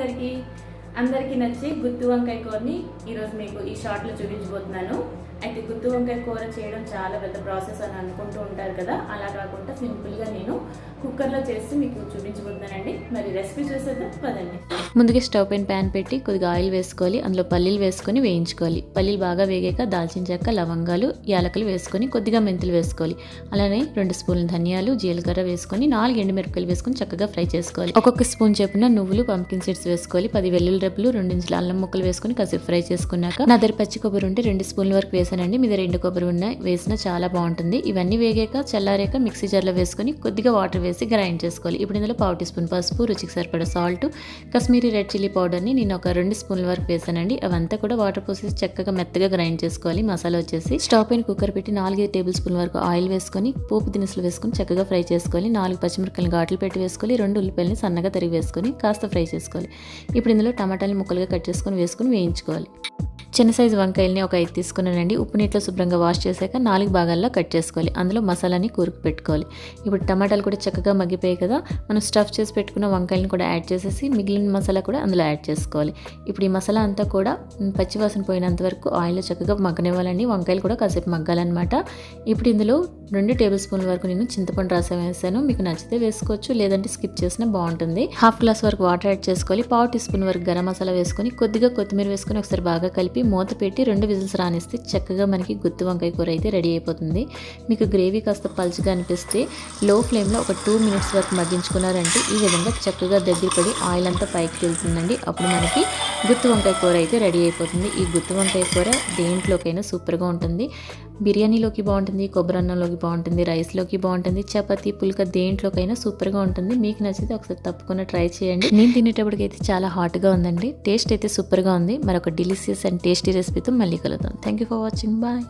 అందరికీ అందరికీ నచ్చి గుత్తి వంకాయ కూరని ఈరోజు మీకు ఈ షార్ట్లో చూపించబోతున్నాను. అయితే గుత్తి వంకాయ కూర చేయడం చాలా పెద్ద ప్రాసెస్ అని అనుకుంటూ ఉంటారు కదా. అలా కాకుండా సింపుల్గా నేను కుక్కర్లో చేసి మీకు చూపించబోతున్నానండి. మరి రెసిపీ చూసేద్దాం పదండి. ముందుగా స్టవ్ పైన ప్యాన్ పెట్టి కొద్దిగా ఆయిల్ వేసుకోవాలి. అందులో పల్లీలు వేసుకొని వేయించుకోవాలి. పల్లీలు బాగా వేగాక దాల్చిన చెక్క లవంగాలు యాలకులు వేసుకొని కొద్దిగా మెంతులు వేసుకోవాలి. అలానే రెండు స్పూన్ల ధనియాలు జీలకర్ర వేసుకొని నాలుగు ఎండుమిరపకాయలు వేసుకొని చక్కగా ఫ్రై చేసుకోవాలి. ఒక్కొక్క స్పూన్ చెప్పున నువ్వులు పంకిన్ సీడ్స్ వేసుకోవాలి. పది వెల్లుల్లి రెబ్బలు రెండు ఇంచుల అల్లం ముక్కలు వేసుకొని కాసేపు ఫ్రై చేసుకున్నాక నా దగ్గర పచ్చి కొబ్బరి ఉంటే రెండు స్పూన్ల వరకు వేసానండి. మీద రెండు కొబ్బరి ఉన్నాయి వేసినా చాలా బాగుంటుంది. ఇవన్నీ వేగాక చల్లారాక మిక్సీ జార్లో వేసుకొని కొద్దిగా వాటర్ వేసి గ్రైండ్ చేసుకోవాలి. ఇప్పుడు ఇందులో పావు టీ స్పూన్ పసుపు రుచికి సరిపడా సాల్ట్ కశ్మీరీ రెడ్ చిల్లీ పౌడర్ని నేను ఒక రెండు స్పూన్ల వరకు వేసానండి. అవంతా కూడా వాటర్ పోసేసి చక్కగా మెత్తగా గ్రైండ్ చేసుకోవాలి. మసాలా వచ్చేసి స్టవ్ పైన కుక్కర్ పెట్టి నాలుగైదు టేబుల్ స్పూన్ వరకు ఆయిల్ వేసుకొని పోపు దినుసులు వేసుకొని చక్కగా ఫ్రై చేసుకోవాలి. నాలుగు పచ్చిమిరపకాయలు ఘాట్లు పెట్టి వేసుకోవాలి. రెండు ఉల్లిపాయలని సన్నగా తరిగి వేసుకొని కాస్త ఫ్రై చేసుకోవాలి. ఇప్పుడు ఇందులో టమాటాలు ముక్కలుగా కట్ చేసుకొని వేసుకొని వేయించుకోవాలి. చిన్న సైజు వంకాయల్ని ఒక ఐదు తీసుకున్నానండి. ఉప్పు నీటిలో శుభ్రంగా వాష్ చేశాక నాలుగు భాగాల్లో కట్ చేసుకోవాలి. అందులో మసాలాని కూరుకు పెట్టుకోవాలి. ఇప్పుడు టమాటాలు కూడా చక్కగా మగ్గిపోయాయి కదా. మనం స్టఫ్ చేసి పెట్టుకున్న వంకాయలను కూడా యాడ్ చేసేసి మిగిలిన మసాలా కూడా అందులో యాడ్ చేసుకోవాలి. ఇప్పుడు ఈ మసాలా అంతా కూడా పచ్చివాసన పోయినంత వరకు ఆయిల్లో చక్కగా మగ్గనివ్వాలండి. వంకాయలు కూడా కాసేపు మగ్గాలన్నమాట. ఇప్పుడు ఇందులో రెండు టేబుల్ స్పూన్ల వరకు నేను చింతపండు రసం వేసాను. మీకు నచ్చితే వేసుకోవచ్చు లేదంటే స్కిప్ చేసినా బాగుంటుంది. హాఫ్ గ్లాస్ వరకు వాటర్ యాడ్ చేసుకోవాలి. పావు టీ స్పూన్ వరకు గరం మసాలా వేసుకొని కొద్దిగా కొత్తిమీర వేసుకొని ఒకసారి బాగా కలిపి మూత పెట్టి రెండు విజిల్స్ రానిస్తే చక్కగా మనకి గుత్తి వంకాయ కూర అయితే రెడీ అయిపోతుంది. మీకు గ్రేవీ కాస్త పలుచగా అనిపిస్తే లో ఫ్లేమ్లో ఒక టూ మినిట్స్ వరకు మగ్గించుకున్నారంటే ఈ విధంగా చక్కగా దగ్గర పడి ఆయిల్ అంతా పైకి వెళ్తుందండి. అప్పుడు మనకి గుత్తి వంకాయ కూర అయితే రెడీ అయిపోతుంది. ఈ గుత్తి వంకాయ కూర దేంట్లోకైనా సూపర్గా ఉంటుంది. బిర్యానీలోకి బాగుంటుంది కొబ్బరి అన్నంలోకి బాగుంటుంది రైస్లోకి బాగుంటుంది చపాతీ పుల్క దేంట్లోకైనా సూపర్గా ఉంటుంది. మీకు నచ్చితే ఒకసారి తప్పకుండా ట్రై చేయండి. నేను తినేటప్పటికైతే చాలా హాట్గా ఉందండి. టేస్ట్ అయితే సూపర్గా ఉంది. మరొక డెలిషియస్ అండ్ టేస్టీ రెసిపీతో మళ్ళీ కలుద్దాం. Thank you for watching bye